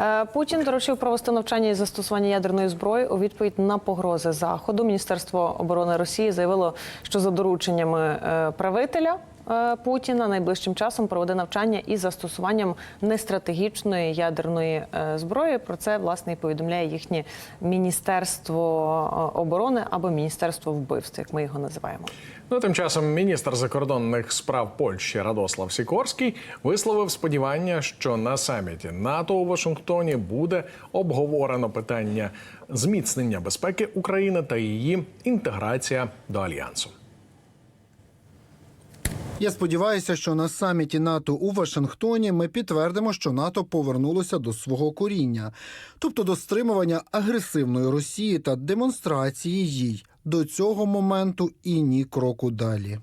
Е, Путін доручив провести навчання із застосування ядерної зброї у відповідь на погрози заходу. Міністерство оборони Росії заявило, що за дорученнями е, правителя. Е, Путіна найближчим часом проведе навчання із застосуванням нестратегічної ядерної е, зброї. Про це власне і повідомляє їхнє міністерство е, оборони або міністерство вбивств, як ми його називаємо. Ну, тим часом міністр закордонних справ Польщі Радослав Сікорський висловив сподівання, що на саміті НАТО у Вашингтоні буде обговорено питання зміцнення безпеки України та її інтеграція до альянсу. Я сподіваюся, що на саміті НАТО у Вашингтоні ми підтвердимо, що НАТО повернулося до свого коріння, тобто до стримування агресивної Росії та демонстрації їй до цього моменту і ні кроку далі.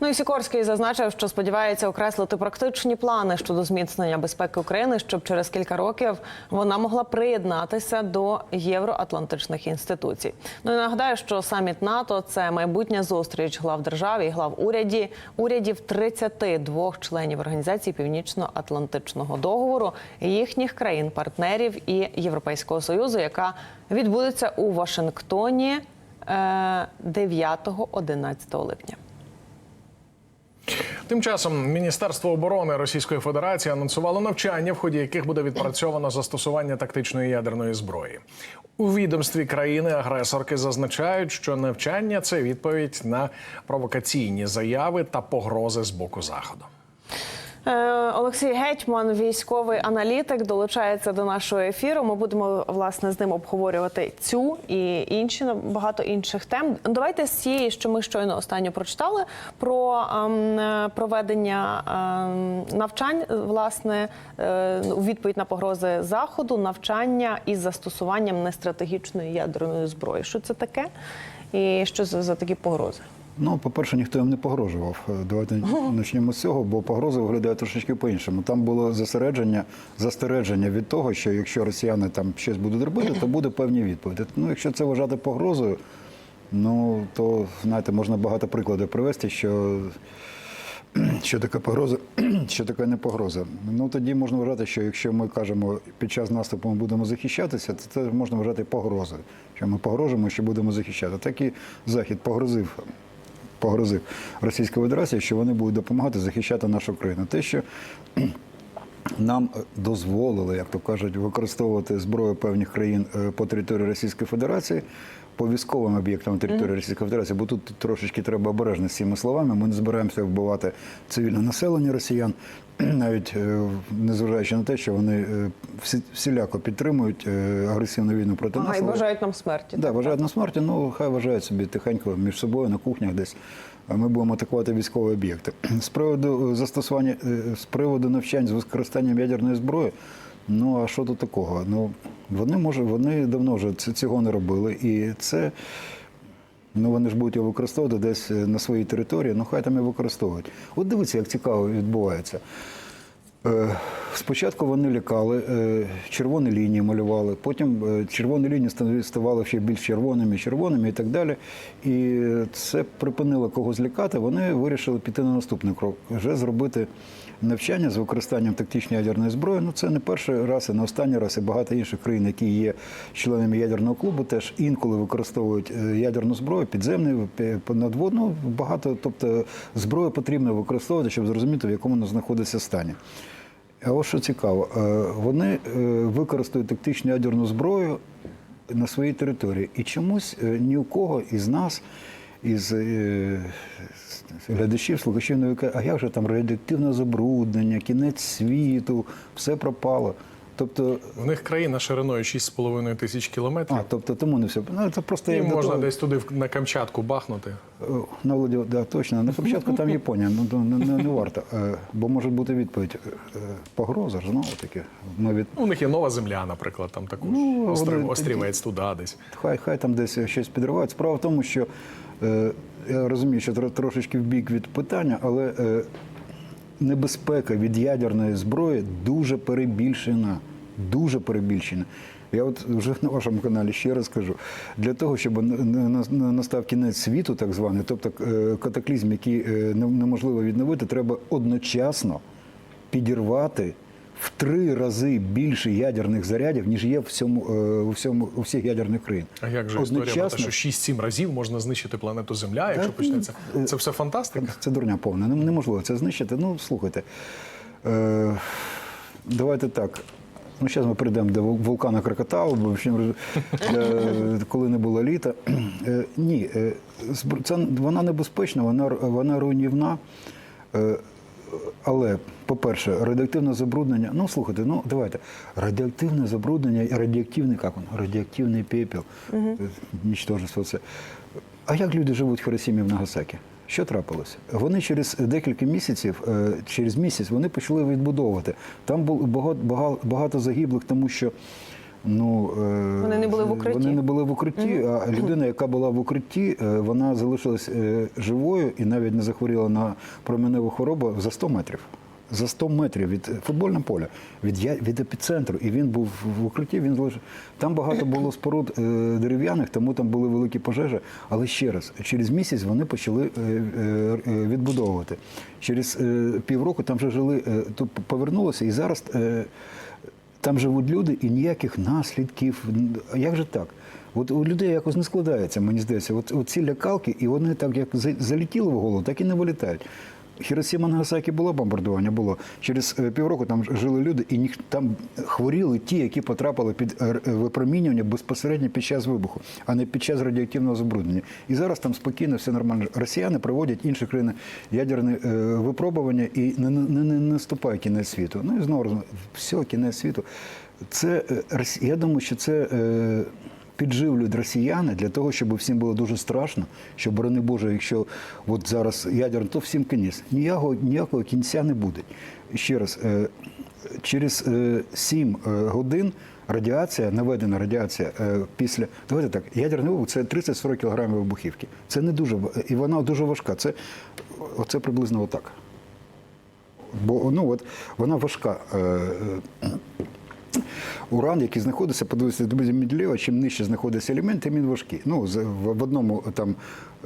Ну і Сікорський зазначив, що сподівається окреслити практичні плани щодо зміцнення безпеки України, щоб через кілька років вона могла приєднатися до євроатлантичних інституцій. Ну і нагадаю, що саміт НАТО це майбутня зустріч глав держав і глав уряді урядів 32 членів організації Північно-Атлантичного договору, їхніх країн-партнерів і Європейського союзу, яка відбудеться у Вашингтоні е, 9-11 липня. Тим часом Міністерство оборони Російської Федерації анонсувало навчання, в ході яких буде відпрацьовано застосування тактичної ядерної зброї. У відомстві країни-агресорки зазначають, що навчання це відповідь на провокаційні заяви та погрози з боку заходу. Е, Олексій Гетьман, військовий аналітик, долучається до нашого ефіру. Ми будемо власне з ним обговорювати цю і інші багато інших тем. Давайте з цієї, що ми щойно останньо прочитали, про ем, е, проведення ем, навчань, власне, е, у відповідь на погрози заходу, навчання із застосуванням нестратегічної ядерної зброї. Що це таке? І що це за такі погрози? Ну, по-перше, ніхто їм не погрожував. Е, Давайте почнемо з цього, бо погроза виглядає трошечки по-іншому. Там було застереження, застереження від того, що якщо росіяни там щось будуть робити, то буде певні відповіді. Ну, якщо це вважати погрозою, ну то знаєте, можна багато прикладів привести, що. Що таке погроза, що таке не погроза? Ну тоді можна вважати, що якщо ми кажемо під час наступу ми будемо захищатися, то це можна вважати погрозою. Що ми погрожуємо, що будемо захищати. Так і Захід погрозив погрозив Російській Федерації, що вони будуть допомагати захищати нашу країну. Те, що нам дозволили, як то кажуть, використовувати зброю певних країн е, по території Російської Федерації. По військовим об'єктам території Російської Федерації, бо тут трошечки треба обережно з цими словами. Ми не збираємося вбивати цивільне населення росіян, навіть е, незважаючи на те, що вони е, всі- всіляко підтримують е, агресивну війну проти Ага, нас. і бажають нам смерті. Да, вважають на смерті, ну хай вважають собі тихенько між собою на кухнях десь. Ми будемо атакувати військові об'єкти. З приводу застосування, з приводу навчань з використанням ядерної зброї. Ну а що тут такого? Ну вони може, вони давно вже цього не робили, і це. Ну, вони ж будуть його використовувати десь е, на своїй території, ну хай там і використовують. От дивіться, як цікаво відбувається. Е, Спочатку вони лякали, е, червоні лінії малювали, потім червоні лінії ставали ще більш червоними, червоними і так далі. І це припинило когось лякати. Вони вирішили піти на наступний крок, вже зробити навчання з використанням тактичної ядерної зброї. Ну це не перший раз, і не останній раз, і багато інших країн, які є членами ядерного клубу, теж інколи використовують е, ядерну зброю, підземну, пі- надводну. Багато, тобто зброю потрібно використовувати, щоб зрозуміти, в якому вона знаходиться стані. А ось що цікаво, е, вони е, використають тактичну ядерну зброю на своїй території. І чомусь ні у кого із нас, із е, глядачів, слухачів не а як же там радіоактивне забруднення, кінець світу, все пропало. Тобто, В них країна шириною 6,5 тисяч кілометрів. а, тобто тому не все. Ну, це просто Їм можна того- десь туди на Камчатку бахнути. Е, На Владі- да, точно. На початку там Японія, ну не, не, не варто. Е, Бо може бути відповідь. Погроза ж знову таки. Ми від У них є нова земля, наприклад, там також Ну, острів, вони- острівець туди десь. Хай, хай там десь щось підривають. Справа в тому, що я розумію, що тро- трошечки в бік від питання, але е, небезпека від ядерної зброї дуже перебільшена. Дуже перебільшена. Я от вже на вашому каналі ще раз кажу, для того, щоб настав кінець світу, так званий, тобто е, катаклізм, який е, неможливо відновити, треба одночасно підірвати в три рази більше ядерних зарядів, ніж є в всьому, е, у, всьому, у всіх ядерних країн. А як же історія про те, що 6-7 разів можна знищити планету Земля, якщо почнеться? Це все фантастика? Це дурня повна. Неможливо це знищити. Ну, слухайте. Е, давайте так. Ну, зараз ми прийдемо до вулкана Кракатау, бо е, коли не було літа. Е, ні, е, це, вона небезпечна, вона, вона руйнівна. Е, але, по-перше, радіоактивне забруднення. Ну, слухайте, ну давайте. Радіоактивне забруднення і радіоактивний, як воно? Радіоактивний пепел, угу. нічтожество це. А як люди живуть в Хіросімі в Нагасакі? Що трапилося? Вони через декілька місяців, е, через місяць, вони почали відбудовувати. Там було багато, багато загиблих, тому що ну, е, Вони не були в укритті. Вони не були в укритті, а людина, яка була в укритті, е, вона залишилась е, живою і навіть не захворіла на променеву хворобу за 100 метрів. За 100 метрів від футбольного поля, від, від епіцентру. І він був в укритті, він залишив. Там багато було споруд е, дерев'яних, тому там були великі пожежі. Але ще раз, через місяць вони почали е, е, відбудовувати. Через е, півроку там вже жили, е, то повернулося, і зараз. е, там живуть люди і ніяких наслідків. Як же так? От у людей якось не складається, мені здається. От, ці лякалки, і вони так як залітіли в голову, так і не вилітають. Хіросіма Нагасакі було бомбардування, було. Через е, півроку там жили люди, і ніх, там хворіли ті, які потрапили під е, е, випромінювання безпосередньо під час вибуху, а не під час радіоактивного забруднення. І зараз там спокійно все нормально. Росіяни проводять інші країни ядерне випробування і не, не, не наступає кінець світу. Ну і знову все, кінець світу. Це я думаю, що це. Е, Підживлюють росіяни для того, щоб всім було дуже страшно, що, борони Боже, якщо от зараз ядерно, то всім кінець. Ніякого, ніякого кінця не буде. Ще раз, е, через е, 7 е, годин радіація, наведена радіація е, після. Давайте так, ядерний вибух це 30-40 кілограмів вибухівки. Це не дуже і вона дуже важка. Це оце приблизно отак. Бо ну от вона важка. Уран, який знаходиться, подивитися до Медлєва, чим нижче знаходиться елемент, тим він важкий. Ну, в в одному там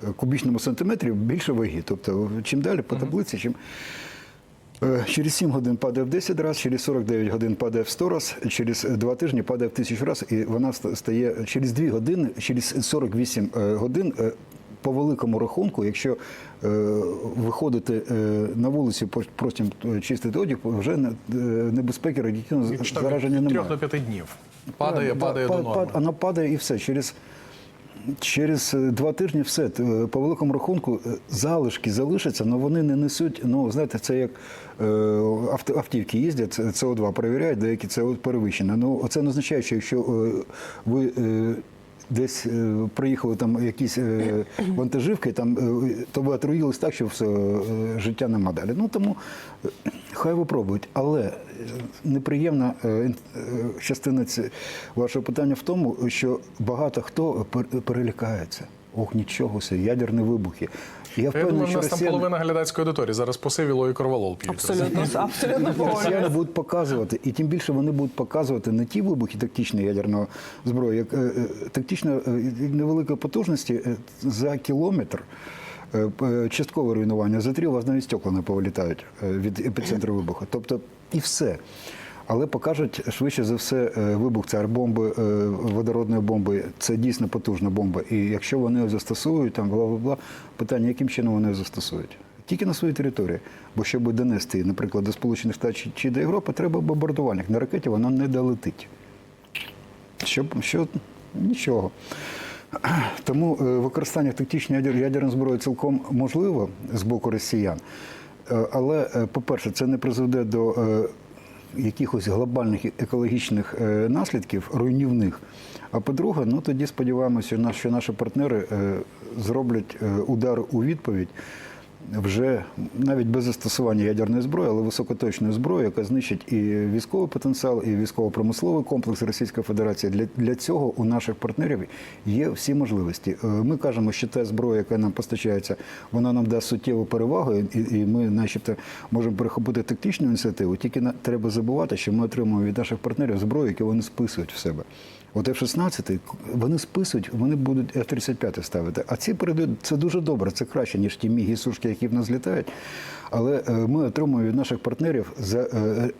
е, кубічному сантиметрі більше ваги. Тобто, чим далі по таблиці, чим. Е, Через 7 годин падає в 10 разів, через 49 годин падає в 100 разів, через 2 тижні падає в 1000 разів, і вона стає через 2 години, через 48 е, годин. По великому рахунку, якщо е, виходити е, на вулицю, е, чистити одяг, вже не- е, небезпеки радіаційного зараження немає. 3 до 5 днів. Падає, Да, падає па- до норми. Вона падає і все. Через, через е, два тижні все. Е, По великому рахунку е, залишки залишаться, але вони не несуть. Ну, знаєте, це як авто- автівки їздять, СО2 перевіряють, деякі це перевищено. Ну, це не означає, що якщо ви. Десь е, приїхали там якісь е, вантажівки, там е, ви отруїлись так, що все е, життя нема далі. Ну тому хай випробують. Але неприємна частина вашого питання в тому, що багато хто пер- перелякається. Ох, нічого собі, ядерні вибухи. Я Я впевнений, думаю, що нас там половина глядацької аудиторії зараз посивіло і корвалол п'ють. Абсолютно, абсолютно росіяни будуть показувати, і тим більше вони будуть показувати не ті вибухи тактичної ядерної зброї, як е, е, тактично е, невеликої потужності за кілометр. Часткове руйнування за три у вас навіть стекла не повилітають від епіцентру вибуху. Тобто і все. Але покажуть швидше за все е, вибух царбомби, е, водородної бомби. Це дійсно потужна бомба. І якщо вони її застосують, там бла бла бла, питання, яким чином вони застосують? Тільки на своїй території. Бо щоб донести, наприклад, до Сполучених Штатів чи- до Європи, треба бомбардування. На ракеті вона не долетить. Щоб що нічого. Тому е, використання тактичної ядерної зброї цілком можливо з боку росіян. Але, по-перше, це не призведе до якихось глобальних екологічних е, наслідків, руйнівних. А по-друге, ну тоді сподіваємося, що наші партнери е, зроблять е, удар у відповідь вже навіть без застосування ядерної зброї, але високоточної зброї, яка знищить і військовий потенціал, і військово-промисловий комплекс Російської Федерації. Для, для цього у наших партнерів є всі можливості. Е, Ми кажемо, що та зброя, яка нам постачається, вона нам дасть суттєву перевагу, і, і ми, начебто, можемо перехопити тактичну ініціативу. Тільки на, треба забувати, що ми отримуємо від наших партнерів зброю, яку вони списують в себе. От F-16, вони списують, вони будуть F-35 ставити. А ці передають, це дуже добре, це краще, ніж ті міги сушки, які в нас літають. Але е, ми отримуємо від наших партнерів за е,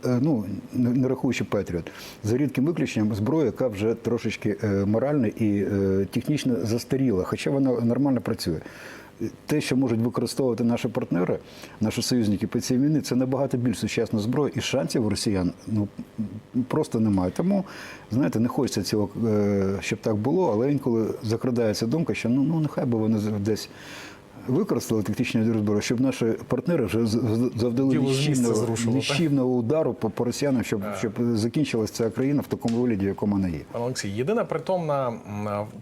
е, ну не рахуючи Петріот, за рідким виключенням зброю, яка вже трошечки морально і технічно застаріла, хоча вона нормально працює. Те, що можуть використовувати наші партнери, наші союзники по цій війні, це набагато більш сучасна зброя, і шансів у росіян ну просто немає. Тому знаєте, не хочеться цього, е, щоб так було, але інколи закрадається думка, що ну, ну нехай би вони десь. Використали тактичні зброю, щоб наші партнери вже завдали нищівного, нищівного удару по, по росіянам, щоб, щоб закінчилася ця країна в такому вигляді, в якому вона є. Пане Олексій, єдина притомна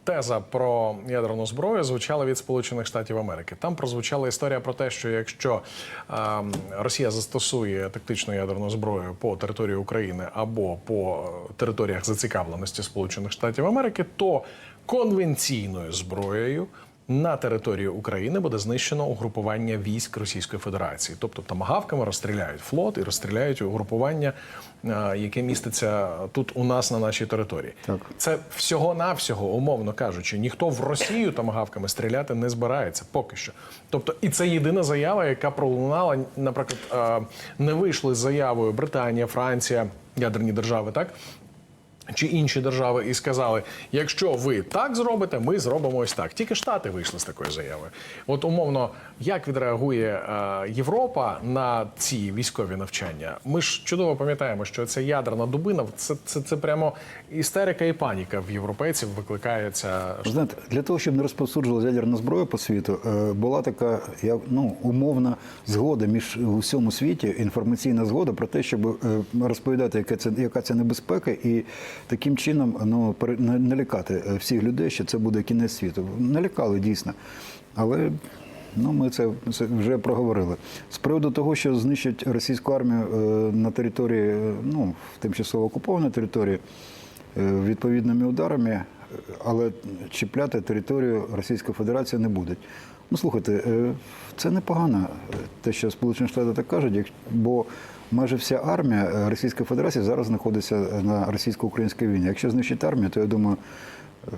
теза про ядерну зброю звучала від Сполучених Штатів Америки. Там прозвучала історія про те, що якщо а, Росія застосує тактичну ядерну зброю по території України або по е, територіях зацікавленості Сполучених Штатів Америки, то конвенційною зброєю. На території України буде знищено угрупування військ Російської Федерації, тобто тамагавками розстріляють флот і розстріляють угрупування, е, яке міститься тут у нас на нашій території. Так. Це всього-навсього, умовно кажучи, ніхто в Росію тамагавками стріляти не збирається поки що. Тобто, і це єдина заява, яка пролунала, наприклад, е, не вийшли з заявою Британія, Франція, ядерні держави, так. Чи інші держави і сказали: якщо ви так зробите, ми зробимо ось так. Тільки Штати вийшли з такою заявою. От умовно, як відреагує е, Європа на ці військові навчання? Ми ж чудово пам'ятаємо, що ця ядерна дубина це, це, це прямо істерика і паніка в європейців викликається. Знаєте, для того, щоб не розповсюджувалася ядерна зброя по світу, е, була така як, ну, умовна згода між у всьому світі, інформаційна згода про те, щоб е, розповідати, яка це, яка це небезпека, і таким чином ну, налякати е, всіх людей, що це буде кінець світу. Налякали дійсно. Але ну, ми це, вже проговорили. З приводу того, що знищать російську армію е, на території, е, ну, в тимчасово окупованій території, відповідними ударами, але чіпляти територію Російської Федерації не будуть. Ну, слухайте, це непогано, те, що Сполучені Штати так кажуть, бо майже вся армія е, Російської Федерації зараз знаходиться на російсько-українській війні. Якщо знищить армію, то я думаю, е,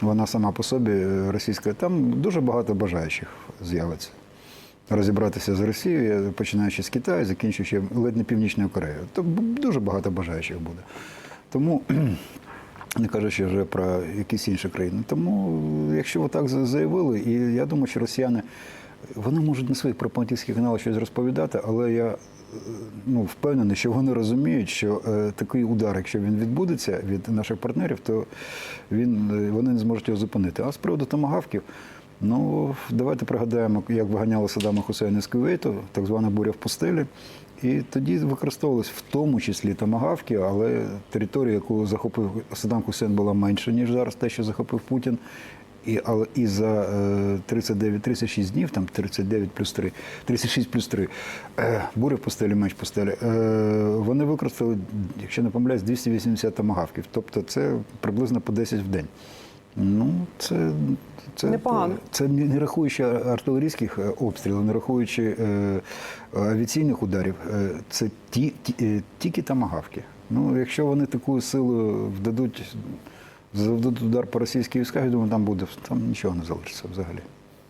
вона сама по собі е, російська. Там дуже багато бажаючих з'явиться. Розібратися з Росією, починаючи з Китаю, закінчуючи ледь не Північною Кореєю. То дуже багато бажаючих буде. Тому, не кажучи вже про якісь інші країни. Тому, е, якщо отак за- заявили, і я думаю, що росіяни вони можуть на своїх пропагандистських каналах щось розповідати, але я е, ну, впевнений, що вони розуміють, що е, такий удар, якщо він відбудеться від наших партнерів, то він, е, вони не зможуть його зупинити. А з приводу томагавків, ну давайте пригадаємо, як виганяли Саддама Хусейна з Кувейту, так звана буря в пустелі. І тоді використовувалися в тому числі томагавки, але територія, яку захопив Саддам Хусейн, була менша, ніж зараз те, що захопив Путін. І, але і за е, 39, 36 днів, там 39 плюс 3, 36 плюс 3, е, буря в постелі, меч в постелі, е, вони використали, якщо не помиляюсь, 280 томагавків. Тобто це приблизно по 10 в день. Ну, це, це, Непогано. це не не рахуючи артилерійських е, обстрілів, не рахуючи е, авіаційних ударів, е, це ті, ті, е, тільки тамагавки. Ну, якщо вони таку силу вдадуть, завдадуть удар по російській військах, я думаю, там буде там нічого не залишиться взагалі.